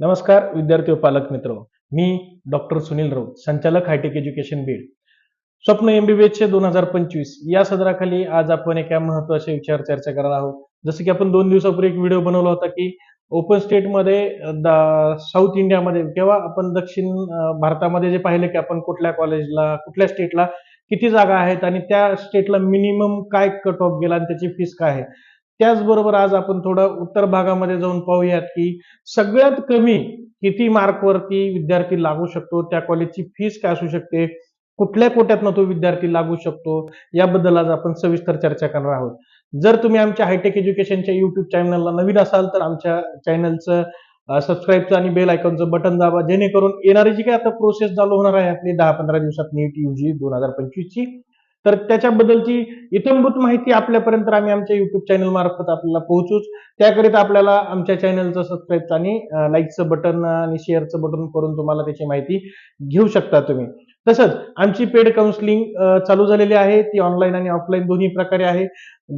नमस्कार विद्यार्थी व पालक मित्र. मी डॉक्टर सुनील राऊत संचालक हायटेक एज्युकेशन बीड. स्वप्न एमबीबीएस चे दोन हजार पंचवीस या सदराखाली आज आपण एका महत्त्वाच्या विचार चर्चा करणार आहोत. जसं की आपण दोन दिवसापूर्वी एक व्हिडिओ बनवला होता की ओपन स्टेटमध्ये साऊथ इंडियामध्ये किंवा आपण दक्षिण भारतामध्ये जे पाहिलं की आपण कुठल्या कॉलेजला कुठल्या स्टेटला किती जागा आहेत आणि त्या स्टेटला मिनिमम काय कट ऑफ गेला आणि त्याची फीस काय आहे. त्याचबरोबर आज आपण थोडं उत्तर भागामध्ये जाऊन पाहूयात की सगळ्यात कमी किती मार्कवरती विद्यार्थी लागू शकतो त्या कॉलेजची फीस काय असू शकते कुठल्या कोट्यातनं तो विद्यार्थी लागू शकतो याबद्दल आज आपण सविस्तर चर्चा करणार आहोत. जर तुम्ही आमच्या हायटेक एज्युकेशनच्या युट्यूब चॅनलला नवीन असाल तर आमच्या चॅनलचं सबस्क्राईबचं आणि बेल आयकॉनचं बटन दाबा जेणेकरून येणारी जी काय आता प्रोसेस चालू होणार आहे आपली दहा पंधरा दिवसात नीट यूजी दोन हजार पंचवीसची. तर त्याच्याबद्दलची इतंभूत माहिती आपल्यापर्यंत आम्ही आमच्या युट्यूब चॅनल मार्फत आपल्याला पोहोचूच. त्याकरिता आपल्याला आमच्या चॅनलचं सबस्क्राईबचं आणि लाईकचं बटन आणि शेअरचं बटन करून तुम्हाला त्याची माहिती घेऊ शकता तुम्ही. तसंच आमची पेड काउन्सिलिंग चालू झालेली आहे. ती ऑनलाईन आणि ऑफलाईन दोन्ही प्रकारे आहे.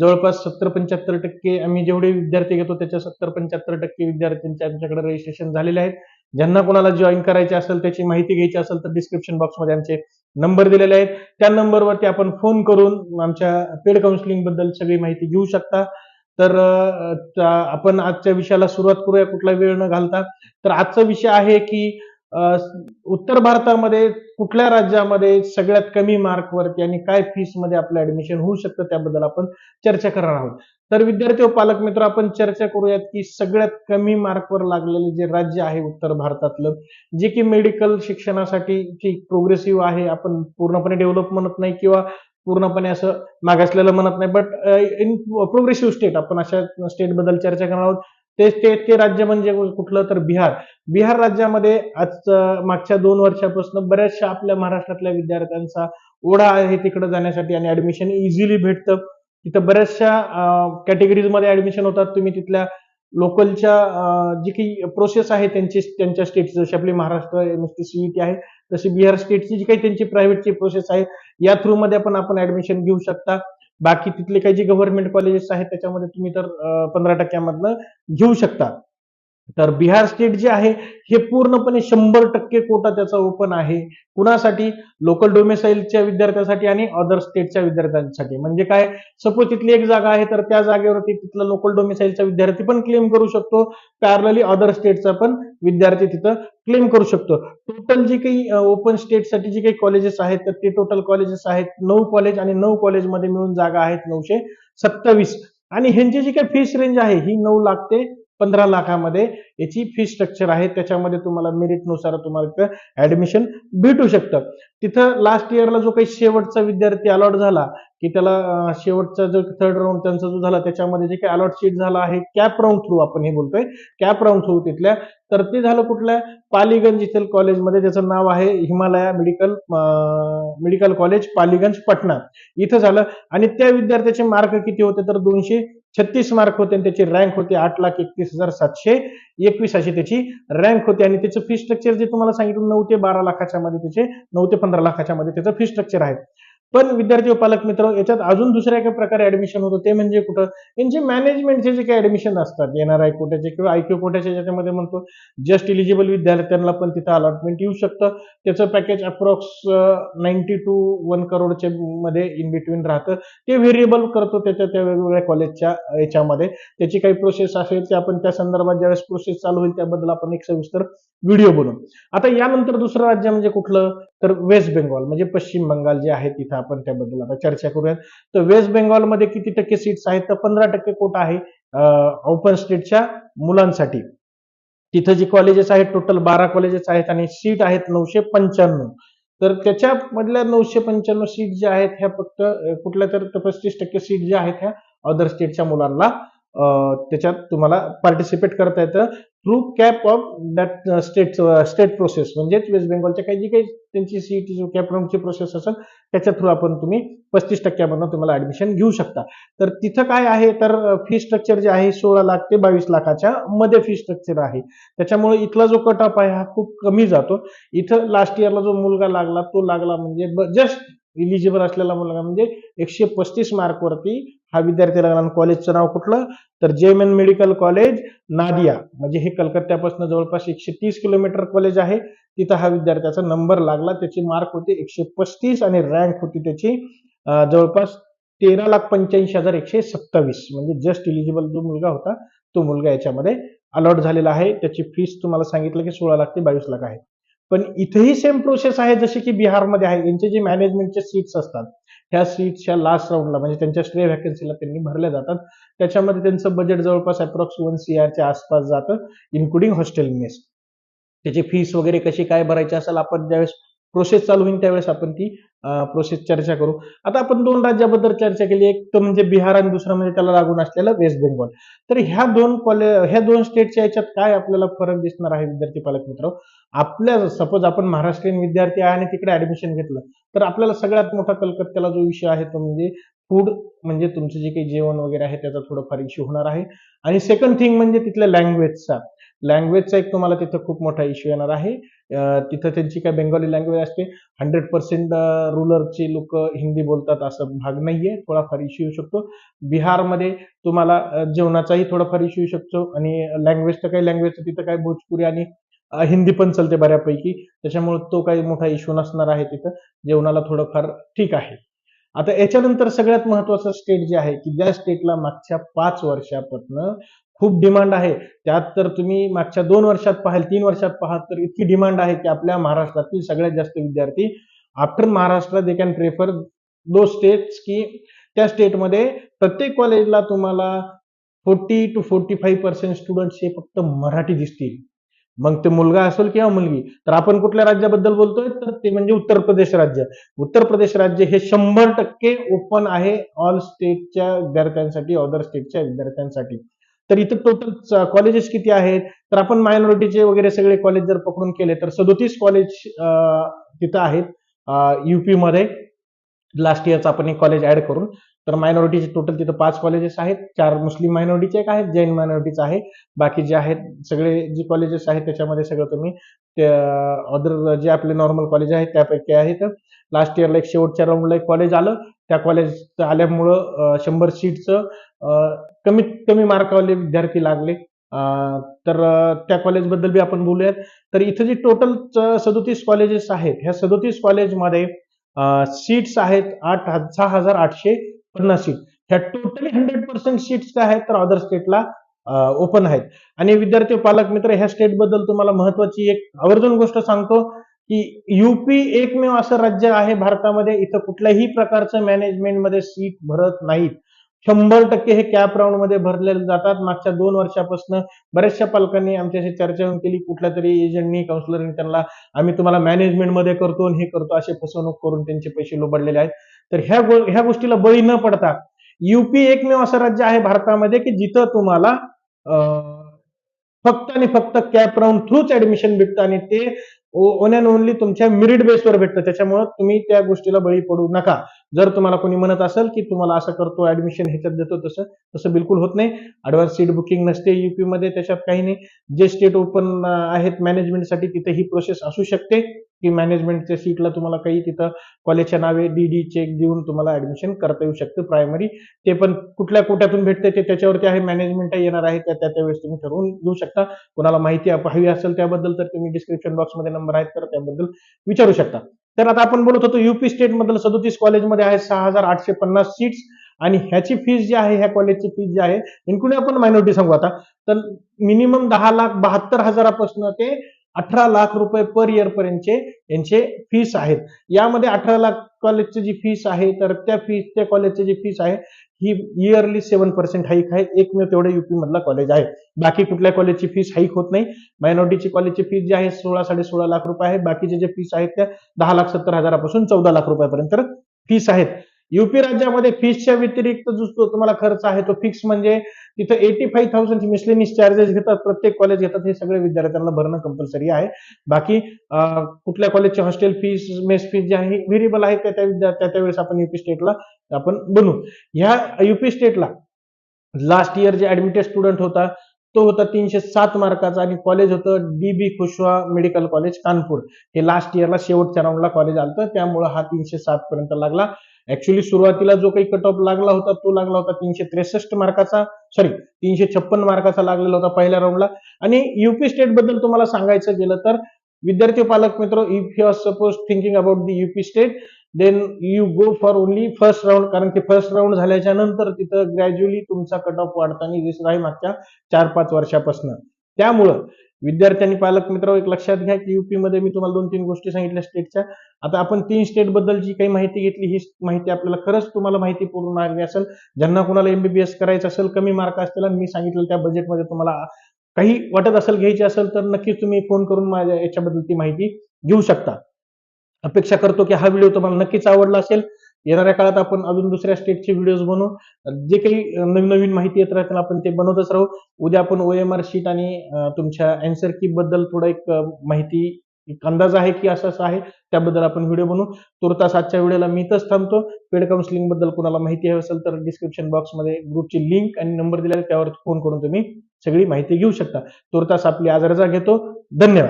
जवळपास सत्तर पंच्याहत्तर टक्के आम्ही जेवढे विद्यार्थी घेतो त्याच्या सत्तर पंच्याहत्तर टक्के विद्यार्थ्यांचे आमच्याकडे रजिस्ट्रेशन झालेले आहेत. ज्यांना कोणाला जॉईन करायचे असेल त्याची माहिती घ्यायची असेल तर डिस्क्रिप्शन बॉक्समध्ये आमचे नंबर दिलेले आहेत. त्या नंबरवरती आपण फोन करून आमच्या पेड काउन्सिलिंगबद्दल सगळी माहिती घेऊ शकता. तर आपण आजच्या विषयाला सुरुवात करूया कुठला वेळ न घालता. तर आजचा विषय आहे की उत्तर भारतामध्ये कुठल्या राज्यामध्ये सगळ्यात कमी मार्कवरती आणि काय फीसमध्ये आपलं ऍडमिशन होऊ शकतं त्याबद्दल आपण चर्चा करणार आहोत. तर विद्यार्थी पालक मित्र आपण चर्चा करूयात की सगळ्यात कमी मार्कवर लागलेले जे राज्य आहे उत्तर भारतातलं जे की मेडिकल शिक्षणासाठी प्रोग्रेसिव्ह आहे आपण पूर्णपणे डेव्हलप म्हणत नाही किंवा पूर्णपणे असं मागासलेलं म्हणत नाही. बट इन प्रोग्रेसिव्ह स्टेट आपण अशा स्टेटबद्दल चर्चा करणार आहोत. ते स्टेट ते राज्य म्हणजे कुठलं? तर बिहार. बिहार राज्यामध्ये आज मागच्या दोन वर्षापासून बऱ्याचशा आपल्या महाराष्ट्रातल्या विद्यार्थ्यांचा ओढा आहे तिकडे जाण्यासाठी आणि ऍडमिशन इझिली भेटतं. तिथं बऱ्याचशा कॅटेगरीजमध्ये ऍडमिशन होतात. तुम्ही तिथल्या लोकलच्या जी काही प्रोसेस आहे त्यांची त्यांच्या स्टेटची जशी आपली Maharashtra M S T CET आहे तशी बिहार स्टेटची जी काही त्यांची प्रायव्हेटची प्रोसेस आहे या थ्रू मध्ये पण आपण ऍडमिशन घेऊ शकता. बाकी तिथले काही जे गव्हर्नमेंट कॉलेजेस आहेत त्याच्यामध्ये तुम्ही तर पंधरा टक्क्यामधनं घेऊ शकता. तर बिहार स्टेट जे आहे हे पूर्णपणे शंभर टक्के कोटा त्याचा ओपन आहे. कुणासाठी? लोकल डोमेसाईलच्या विद्यार्थ्यांसाठी आणि अदर स्टेटच्या विद्यार्थ्यांसाठी. म्हणजे काय? सपोज तिथली एक जागा आहे तर त्या जागेवरती तिथला लोकल डोमेसाईलचा विद्यार्थी पण क्लेम करू शकतो. पॅरलली अदर स्टेटचा पण विद्यार्थी तिथं क्लेम करू शकतो. टोटल जे काही ओपन स्टेटसाठी जे काही कॉलेजेस आहेत तर ते टोटल कॉलेजेस आहेत नऊ कॉलेज आणि नऊ कॉलेजमध्ये मिळून जागा आहेत नऊशे सत्तावीस. आणि ह्यांची जी काही फीस रेंज आहे ही नऊ लाख ते पंधरा लाखामध्ये याची फी स्ट्रक्चर आहे. त्याच्यामध्ये तुम्हाला मेरिटनुसार तुम्हाला ऍडमिशन भेटू शकतं. तिथं लास्ट इयरला जो काही शेवटचा विद्यार्थी अलॉट झाला की त्याला शेवटचा जो थर्ड राऊंड त्यांचा जो झाला त्याच्यामध्ये जे काही अलॉट शीट झाला आहे कॅप राऊंड थ्रू आपण हे बोलतोय. कॅप राऊंड थ्रू तिथल्या. तर ते झालं कुठल्या पालीगंज इथल कॉलेजमध्ये त्याचं नाव आहे Himalaya medical medical college Paliganj Patna. इथं झालं. आणि त्या विद्यार्थ्याचे मार्क किती होते? तर दोनशे छत्तीस मार्क होते आणि त्याची रँक होती आठ लाख एकतीस हजार सातशे एकवीस अशी त्याची रँक होती. आणि त्याचं फी स्ट्रक्चर जे तुम्हाला सांगितलं नऊ ते बारा लाखाच्या मध्ये त्याचे नऊ ते पंधरा लाखाच्या मध्ये त्याचं फी स्ट्रक्चर आहे. पण विद्यार्थी व पालक मित्र याच्यात अजून दुसऱ्या एका प्रकारे ऍडमिशन होतं ते म्हणजे कुठं? यांचे मॅनेजमेंटचे जे काही ऍडमिशन असतात येणार आय कोट्याचे किंवा आयक्यू कोट्याचे ज्याच्यामध्ये म्हणतो जस्ट इलिजिबल विद्यार्थ्यांना पण तिथं अलॉटमेंट येऊ शकतं. त्याचं package approx ninety two one करोडच्या मध्ये इन बिटवीन राहतं. ते व्हेरिएबल करतो त्याच्या त्या वेगवेगळ्या कॉलेजच्या याच्यामध्ये. त्याची काही प्रोसेस असेल ते आपण त्या संदर्भात ज्यावेळेस प्रोसेस चालू होईल त्याबद्दल आपण एक सविस्तर व्हिडिओ बनवू. आता यानंतर दुसरं राज्य म्हणजे कुठलं? तर वेस्ट बेंगॉल म्हणजे पश्चिम बंगाल जे आहे तिथं. आपण त्याबद्दल आता चर्चा करूयात. तर वेस्ट बेंगॉलमध्ये किती टक्के सीट्स आहेत? तर पंधरा टक्के कोटा आहे ओपन स्टेटच्या मुलांसाठी. तिथं जी कॉलेजेस आहेत टोटल बारा कॉलेजेस आहेत आणि सीट आहेत नऊशे पंच्याण्णव. तर त्याच्यामधल्या नऊशे पंच्याण्णव सीट ज्या आहेत ह्या फक्त कुठल्या तर पस्तीस टक्के सीट ज्या आहेत ह्या अदर स्टेटच्या मुलांना त्याच्यात तुम्हाला पार्टिसिपेट करता येतं through CAP of that state state process म्हणजेच वेस्ट बेंगॉलच्या काही जी काही त्यांची सीईटी कॅप राऊंडची प्रोसेस असेल त्याच्या थ्रू आपण तुम्ही पस्तीस टक्क्यामधनं तुम्हाला ऍडमिशन घेऊ शकता. तर तिथं काय आहे? तर फी स्ट्रक्चर जे आहे सोळा लाख ते बावीस लाखाच्या मध्ये फी स्ट्रक्चर आहे. त्याच्यामुळे इथला जो कट ऑफ आहे हा खूप कमी जातो. इथं लास्ट इयरला जो मुलगा लागला तो लागला म्हणजे जस्ट इलिजिबल असलेला मुलगा म्हणजे एकशे पस्तीस मार्कवरती हा विद्यार्थी लागला कॉलेजचं नाव कुठलं? तर जेम एन मेडिकल कॉलेज नादिया. म्हणजे हे कलकत्त्यापासून जवळपास एकशे तीस किलोमीटर कॉलेज आहे. तिथं हा विद्यार्थ्याचा नंबर लागला. त्याची मार्क होते एकशे पस्तीस आणि रँक होती त्याची जवळपास तेरा लाख पंच्याऐंशी हजार एकशे सत्तावीस. म्हणजे जस्ट इलिजिबल जो मुलगा होता तो मुलगा याच्यामध्ये अलॉट झालेला आहे. त्याची फीस तुम्हाला सांगितलं की सोळा लाख ते बावीस लाख आहे. पण इथेही सेम प्रोसेस आहे जसे की बिहारमध्ये आहे. यांचे जे मॅनेजमेंटचे सीट्स असतात ह्या सीट्सच्या लास्ट राऊंडला म्हणजे त्यांच्या स्ट्रे व्हॅकन्सीला त्यांनी भरल्या जातात. त्याच्यामध्ये त्यांचं बजेट जवळपास अप्रॉक्स वन सी आरच्या आसपास जातं इन्क्लुडिंग हॉस्टेल मेस त्याची फीस वगैरे कशी काय भरायची असेल आपण ज्यावेळेस प्रोसेस चालू होईल त्यावेळेस आपण ती प्रोसेस चर्चा करू. आता आपण दोन राज्याबद्दल चर्चा केली. एक तर म्हणजे बिहार आणि दुसरं म्हणजे त्याला लागून असलेलं वेस्ट बेंगॉल. तर ह्या दोन कॉलेज ह्या दोन स्टेटच्या याच्यात काय आपल्याला फरक दिसणार आहे विद्यार्थी पालक मित्र? आपल्या सपोज आपण महाराष्ट्रीयन विद्यार्थी आहे आणि तिकडे ऍडमिशन घेतलं तर आपल्याला सगळ्यात मोठा कलकत्त्याला जो विषय आहे तो म्हणजे फूड म्हणजे तुमचं जे काही जेवण वगैरे आहे त्याचा थोडंफार इश्यू होणार आहे. आणि सेकंड थिंग म्हणजे तिथल्या लँग्वेजचा लँग्वेजचा एक तुम्हाला तिथं खूप मोठा इश्यू येणार आहे. तिथं त्यांची काय बेंगॉली लँग्वेज असते. हंड्रेड पर्सेंट रुलरची लोक हिंदी बोलतात असं भाग नाहीये. थोडाफार इश्यू येऊ शकतो. बिहारमध्ये तुम्हाला जेवणाचाही थोडाफार इश्यू येऊ शकतो. आणि लँग्वेज तर काही लँग्वेज तिथं काय भोजपुरी आणि हिंदी पण चालते बऱ्यापैकी. त्याच्यामुळे तो काही मोठा इश्यू नसणार आहे तिथं. जेवणाला थोडंफार ठीक आहे. आता याच्यानंतर सगळ्यात महत्वाचं स्टेट जे आहे की ज्या स्टेटला मागच्या पाच वर्षापासून खूप डिमांड आहे त्यात तर तुम्ही मागच्या दोन वर्षात पाहाल तीन वर्षात पाहाल तर इतकी डिमांड आहे की आपल्या महाराष्ट्रातील सगळ्यात जास्त विद्यार्थी after Maharashtra they can prefer those states की त्या स्टेटमध्ये प्रत्येक कॉलेजला तुम्हाला forty two forty five percent students हे फक्त मराठी दिसतील. मग ते मुलगा असेल किंवा मुलगी? तर आपण कुठल्या राज्याबद्दल बोलतोय? तर ते म्हणजे उत्तर प्रदेश राज्य. उत्तर प्रदेश राज्य हे शंभर टक्के ओपन आहे ऑल स्टेटच्या विद्यार्थ्यांसाठी अदर स्टेटच्या विद्यार्थ्यांसाठी. तर इथं टोटल कॉलेजेस किती आहेत? तर आपण मायनॉरिटीचे वगैरे सगळे कॉलेज जर पकडून केले तर सदोतीस कॉलेज तिथं आहेत युपी मध्ये. लास्ट इयरचं आपण एक कॉलेज ऍड करून तर मायनॉरिटीचे टोटल तिथं पाच कॉलेजेस आहेत चार मुस्लिम मायनॉरिटीचे एक आहेत जैन मायनॉरिटीचं आहे. बाकी जे आहेत सगळे जे कॉलेजेस आहेत त्याच्यामध्ये सगळं तुम्ही अदर जे आपले नॉर्मल कॉलेज आहेत त्यापैकी आहेत. लास्ट इयरला एक शेवटच्या राऊंडला एक कॉलेज आलं. त्या कॉलेज आल्यामुळं शंभर सीटचं कमीत कमी मार्कावाले विद्यार्थी लागले. तर त्या कॉलेजबद्दल बी आपण बोलूयात. तर इथं जे टोटल सदोतीस कॉलेजेस आहेत ह्या सदोतीस कॉलेजमध्ये सीट्स आहेत आठ सहा हजार आठशे पन्नास सीट ह्या टोटली हंड्रेड पर्सेंट सीट्स काय आहेत तर अदर स्टेटला ओपन आहेत. आणि विद्यार्थी पालक मित्र ह्या स्टेटबद्दल तुम्हाला महत्वाची एक आवर्जून गोष्ट सांगतो की युपी एकमेव असं राज्य आहे भारतामध्ये इथं कुठल्याही प्रकारचं मॅनेजमेंटमध्ये सीट भरत नाहीत. शंभर टक्के हे कॅप राऊंडमध्ये भरले जातात. मागच्या दोन वर्षापासून बऱ्याचशा पालकांनी आमच्याशी चर्चा होऊन केली. कुठल्या तरी एजंटनी काउन्सिलरनी त्यांना आम्ही तुम्हाला मॅनेजमेंटमध्ये करतो आणि हे करतो असे फसवणूक करून त्यांचे पैसे लोबडलेले आहेत. तर ह्या गो- ह्या गोष्टीला बळी न पडता युपी एकमेव असं राज्य आहे भारतामध्ये की जिथं तुम्हाला फक्त आणि फक्त कॅप राऊंड थ्रूच ऍडमिशन भेटतं आणि ते ओन अँड ओनली तुमच्या मेरिट बेसवर भेटतं. त्याच्यामुळे तुम्ही त्या गोष्टीला बळी पडू नका. जर तुम्हाला कोणी म्हणत असेल की तुम्हाला असं करतो ऍडमिशन ह्याच्यात देतो तसं तसं बिलकुल होत नाही. ऍडव्हान्स सीट बुकिंग नसते युपी मध्ये त्याच्यात काही नाही. जे स्टेट ओपन आहेत मॅनेजमेंटसाठी तिथे ही प्रोसेस असू शकते. की मॅनेजमेंटच्या सीटला तुम्हाला काही तिथं कॉलेजच्या नावे डी डी चेक देऊन तुम्हाला ऍडमिशन करता येऊ शकतं प्रायमरी ते पण कुठल्या कोट्यातून भेटते ते त्याच्यावरती आहे. मॅनेजमेंट येणार आहे त्या त्या त्यावेळेस तुम्ही ठरवून घेऊ शकता. कोणाला माहिती हवी असेल त्याबद्दल तर तुम्ही डिस्क्रिप्शन बॉक्समध्ये नंबर आहेत तर त्याबद्दल विचारू शकता. तर आता आपण बोलत होतो युपी स्टेट मधलं सदोतीस कॉलेजमध्ये आहे सहा हजार आठशे पन्नास सीट्स आणि ह्याची फीस जी आहे ह्या कॉलेजची फीस जी आहे इन्क्लुडिंग आपण मायनॉरिटी सांगू आता तर मिनिमम दहा लाख बहात्तर हजारापासून ते अठरा लाख रुपये पर इयर पर्यंतचे यांचे फीस आहेत. यामध्ये अठरा लाख कॉलेजची जी फीस आहे तर त्या फीस त्या कॉलेजची जी फीस आहे ही इयरली सेव्हन पर्सेंट हाईक आहे. एकमेव तेवढं युपी मधला कॉलेज आहे. बाकी कुठल्या कॉलेजची फीस हाईक होत नाही. मायनॉरिटीची कॉलेजची फीस जी आहे सोळा साडे सोळा लाख रुपये आहे. बाकीचे जे फीस आहेत त्या दहा लाख सत्तर हजारापासून चौदा लाख रुपयापर्यंत फीस आहेत. युपी राज्यामध्ये फीसच्या व्यतिरिक्त जो तुम्हाला खर्च आहे तो फिक्स म्हणजे तिथं eighty five thousand miscellaneous charges घेतात प्रत्येक कॉलेज घेतात हे सगळे विद्यार्थ्यांना भरणं कंपल्सरी आहे. बाकी कुठल्या कॉलेजचे हॉस्टेल फीस मेस फीस जे आहे व्हेरिएबल आहे त्या त्या त्यावेळेस आपण युपी स्टेटला आपण बनवू ह्या युपी स्टेटला लास्ट इयर जे ऍडमिटेड स्टुडंट होता तो होता तीनशे सात मार्काचा आणि कॉलेज होतं D B Khushwa medical college Kanpur. हे लास्ट इयरला शेवटच्या राऊंडला कॉलेज आलं त्यामुळे हा तीनशे सात पर्यंत लागला. ऍक्च्युली सुरुवातीला जो काही कट ऑफ लागला होता तो लागला होता तीनशे त्रेसष्ट मार्काचा सॉरी तीनशे छप्पन मार्काचा लागलेला होता पहिल्या राऊंडला आणि युपी स्टेटबद्दल तुम्हाला सांगायचं गेलं तर विद्यार्थी पालक मित्र if you are suppose thinking about the UP state then you go for only first round कारण की फर्स्ट राऊंड झाल्याच्यानंतर तिथं ग्रॅज्युअली तुमचा कट ऑफ वाढताना दिसत आहे मागच्या चार पाच वर्षापासून. त्यामुळं विद्यार्थ्यांनी पालक मित्र एक लक्षात घ्या की युपी मध्ये मी तुम्हाला दोन तीन गोष्टी सांगितल्या स्टेटच्या आता आपण तीन स्टेटबद्दल जी काही माहिती घेतली ही माहिती आपल्याला खरंच तुम्हाला माहिती पूर्ण लागली असेल. ज्यांना कुणाला एमबीबीएस करायचं असेल कमी मार्क असतील आणि मी सांगितलं त्या बजेटमध्ये तुम्हाला काही वाटत असेल घ्यायची असेल तर नक्कीच तुम्ही फोन करून माझ्या याच्याबद्दल ती माहिती घेऊ शकता. अपेक्षा करतो की हा व्हिडिओ तुम्हाला नक्कीच आवडला असेल. येणाऱ्या काळात आपण अजून दुसऱ्या स्टेटचे व्हिडिओज बनवू. जे काही नवीन नवीन माहिती येत राहतील आपण ते बनवतच राहू. उद्या आपण ओ एम आर शीट आणि तुमच्या अँसर की बद्दल थोडं एक माहिती एक अंदाज आहे की असं असं आहे त्याबद्दल आपण व्हिडिओ बनवू. तुर्तास आजच्या व्हिडिओला मी इथंच थांबतो. पेड काउन्सिलिंगबद्दल कोणाला माहिती हवी असेल तर डिस्क्रिप्शन बॉक्समध्ये ग्रुपची लिंक आणि नंबर दिलेला त्यावर फोन करून तुम्ही सगळी माहिती घेऊ शकता. तुर्तास आपली आज रजा घेतो. धन्यवाद.